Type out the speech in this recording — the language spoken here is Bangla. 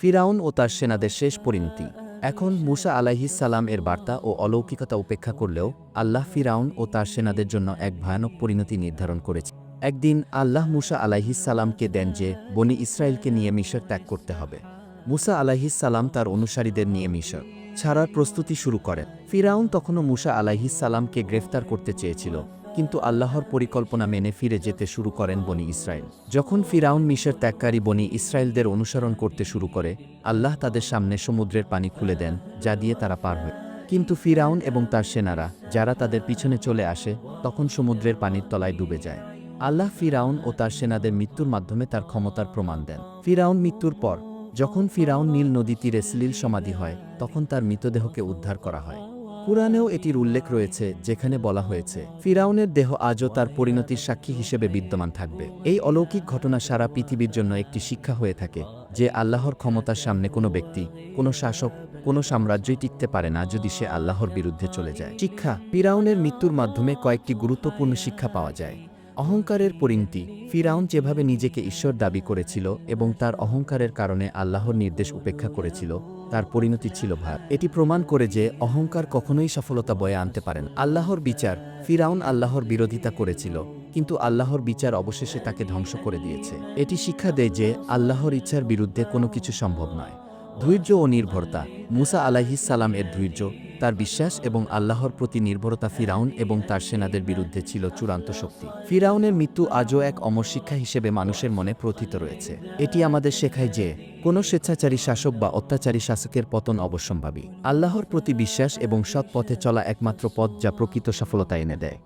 ফিরাউন ও তার সেনাদের শেষ পরিণতি। এখন মুসা সালাম এর বার্তা ও অলৌকিকতা উপেক্ষা করলেও আল্লাহ ফিরাউন ও তার সেনাদের জন্য এক ভয়ানক পরিণতি নির্ধারণ করেছে। একদিন আল্লাহ মুসা সালামকে দেন যে বনি ইসরায়েলকে নিয়ে মিশর ত্যাগ করতে হবে। মুসা সালাম তার অনুসারীদের নিয়ে মিশর ছাড়ার প্রস্তুতি শুরু করেন। ফিরাউন তখনও মুসা সালামকে গ্রেফতার করতে চেয়েছিল। কিন্তু আল্লাহর পরিকল্পনা মেনে ফিরে যেতে শুরু করেন বনি ইসরায়েল। যখন ফিরাউন মিশর ত্যাগকারী বনি ইসরায়েলদের অনুসরণ করতে শুরু করে, আল্লাহ তাদের সামনে সমুদ্রের পানি খুলে দেন, যা দিয়ে তারা পার হয়। কিন্তু ফিরাউন এবং তার সেনারা, যারা তাদের পিছনে চলে আসে, তখন সমুদ্রের পানির তলায় ডুবে যায়। আল্লাহ ফিরাউন ও তার সেনাদের মৃত্যুর মাধ্যমে তার ক্ষমতার প্রমাণ দেন। ফিরাউন মৃত্যুর পর, যখন ফিরাউন নীল নদী তীরে সলিল সমাধি হয়, তখন তার মৃতদেহকে উদ্ধার করা হয়। কুরআনেও এটির উল্লেখ রয়েছে, যেখানে বলা হয়েছে, ফিরাউনের দেহ আজও তার পরিণতির সাক্ষী হিসেবে বিদ্যমান থাকবে। এই অলৌকিক ঘটনা সারা পৃথিবীর জন্য একটি শিক্ষা হয়ে থাকে, যে আল্লাহর ক্ষমতার সামনে কোনো ব্যক্তি, কোনো শাসক, কোনো সাম্রাজ্যই টিকতে পারে না যদি সে আল্লাহর বিরুদ্ধে চলে যায়। শিক্ষা, ফিরাউনের মৃত্যুর মাধ্যমে কয়েকটি গুরুত্বপূর্ণ শিক্ষা পাওয়া যায়। অহংকারের পরিণতি, ফিরাউন যেভাবে নিজেকে ঈশ্বর দাবি করেছিল এবং তার অহংকারের কারণে আল্লাহর নির্দেশ উপেক্ষা করেছিল তার পরিণতি ছিল ভার। এটি প্রমাণ করে যে অহংকার কখনোই সফলতা বয়ে আনতে পারেন আল্লাহর বিচার ফিরাউন আল্লাহর বিরোধিতা করেছিল, কিন্তু আল্লাহর বিচার অবশেষে তাকে ধ্বংস করে দিয়েছে। এটি শিক্ষা দেয় যে আল্লাহর ইচ্ছার বিরুদ্ধে কোনো কিছু সম্ভব নয়। ধৈর্য ও নির্ভরতা। মুসা আলাহিস সালাম এর ধৈর্য তার বিশ্বাস এবং আল্লাহর প্রতি নির্ভরতা ফিরাউন এবং তার সেনাদের বিরুদ্ধে ছিল চূড়ান্ত শক্তি। ফিরাউনের মৃত্যু আজও এক অমর শিক্ষা হিসেবে মানুষের মনে প্রথিত রয়েছে। এটি আমাদের শেখায় যে, কোনো স্বেচ্ছাচারী শাসক বা অত্যাচারী শাসকের পতন অবশ্যম্ভাবী। আল্লাহর প্রতি বিশ্বাস এবং সৎ পথে চলা একমাত্র পথ যা প্রকৃত সফলতা এনে দেয়।